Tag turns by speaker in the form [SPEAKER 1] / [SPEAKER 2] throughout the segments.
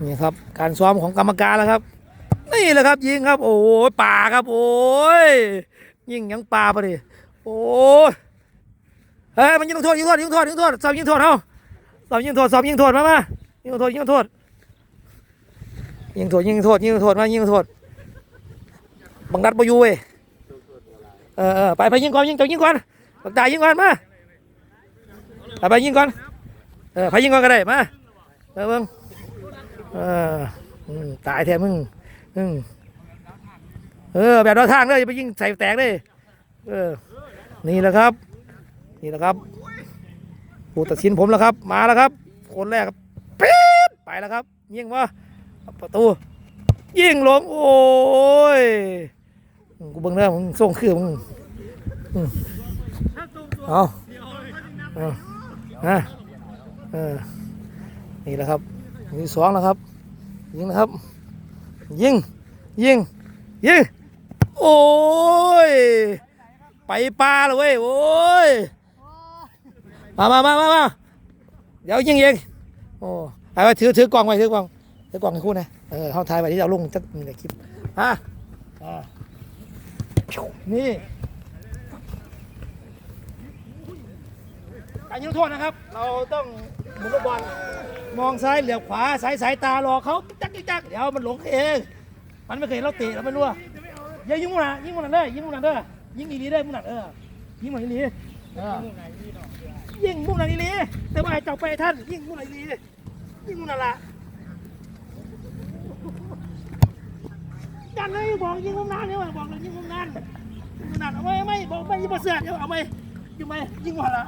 [SPEAKER 1] นี่ครับ การซ้อมของกรรมการแล้วครับ นี่แหละครับยิงครับ โอ้ยป่าครับ โอ้ยยิงยังป่าไปดิโอ้ยเฮ้ยมันยิงโทษยิงโทษยิงโทษยิงโทษสอบยิงโทษเฮาสอบยิงโทษสอบยิงโทษมามายิงโทษยิงโทษยิงโทษยิงโทษยิงโทษมายิงโทษบังดัดบอยู่เว้ยเออเออไปไปยิงก่อนยิงจ้ายิงก่อนบักตายยิงก่อนมาไปไปยิงก่อนเออไปยิงก่อนก็ได้มาเออเบิ่ง เออตายแท้มึงอืมเออ แบบเราทางเลยอย่าไปยิงใส่แตกเลยเออ นี่แหละครับ นี่แหละครับผู้ตัดสินผมแล้วครับ มาแล้วครับ คนแรกครับปี๊ดไปแล้วครับ ยิงวะประตู ยิงลงโอ้ยกูเบิ่งเรื่องมึงส่งคือมึงอืมเอาเอาอะเออนี่แหละครับ นี่สองแล้วครับ ยิงนะครับ ยิง ยิง ยิง โอ้ย ไปปลาเลยเว้ย โอ้ย มามามามามาเดี๋ยวยิงเองโอ้ไปไปถือถือกล่องไว้ถือกล่องถือกล่องให้คู่นะ เออเขาถ่ายไว้ที่เอาลงจะมีในคลิปอะนี่การยิงโทษนะครับ เราต้องหมุนลูกบอล มองซ้ายเหลียวขวาสายสายตารอเขาจักจักจักเดี๋ยวมันหลงเอง มันไม่เคยเห็นเราเตะเราไม่รู้อย่ายิงมุนอะยิงมุนอะเด้อยิงมุนอะเด้อยิงอีลีได้อมุนอะเออยิงมุนอีลีเออยิงมุนอะอีลีแต่ว่าให้เจ้าไปท่านยิงมุนอะอีลียิงมุนอะละจันเลยบอกยิงมุมนั้นเนี่ยบอกเลยยิงมุมนั้นมุมนั้นเอาไว้ไม่บอกไม่ยิงมาเสือเดี๋ยวเอาไปยิงไปยิงมุนละ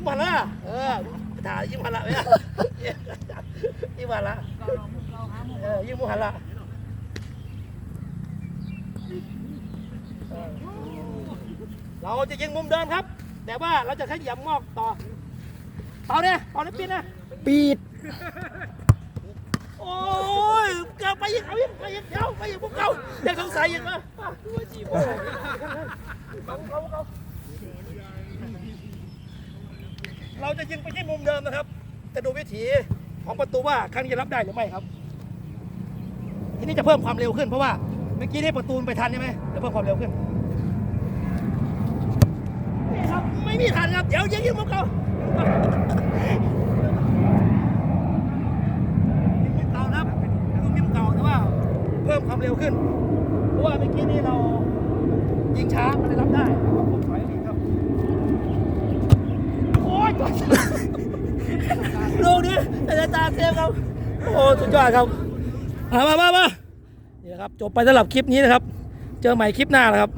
[SPEAKER 1] ยิงมุนละเออถ่ายยิงมุนละเนี่ยยิงมุนละเออยิงมุหันละเออเราจะยิงมุมเดิมครับ แต่ว่าเราจะขยับงอกต่อเต่าเนี่ยเต่าเนี่ยปีนนะ
[SPEAKER 2] ปีด
[SPEAKER 1] โอ้ยเกิดไปยิงเอายิงไปยิงเดี๋ยวไปยิงพวกเขาเด็กสงสัยยิงมาโอ้ยเอาเอา เราจะยิงไปที่มุมเดิมนะครับจะดูวิถีของประตูว่าครั้งนี้จะรับได้หรือไม่ครับ ทีนี้จะเพิ่มความเร็วขึ้นเพราะว่าเมื่อกี้นี่ประตูไปทันใช่ไหมจะเพิ่มความเร็วขึ้นนี่ครับไม่มีทันครับเดี๋ยวยิงยิงพวกเขามุมเก่านะครับยิงมุมเก่าแต่ว่าเพิ่มความเร็วขึ้น เพราะว่าเมื่อกี้นี่เรายิงช้ามันเลยรับได้ผมถอยหนีครับโอ้ย ลูกนี้อาจารย์เซฟครับ โอ้สุดยอดครับมามามามานี่นะครับ จบไปสำหรับคลิปนี้นะครับ เจอใหม่คลิปหน้านะครับ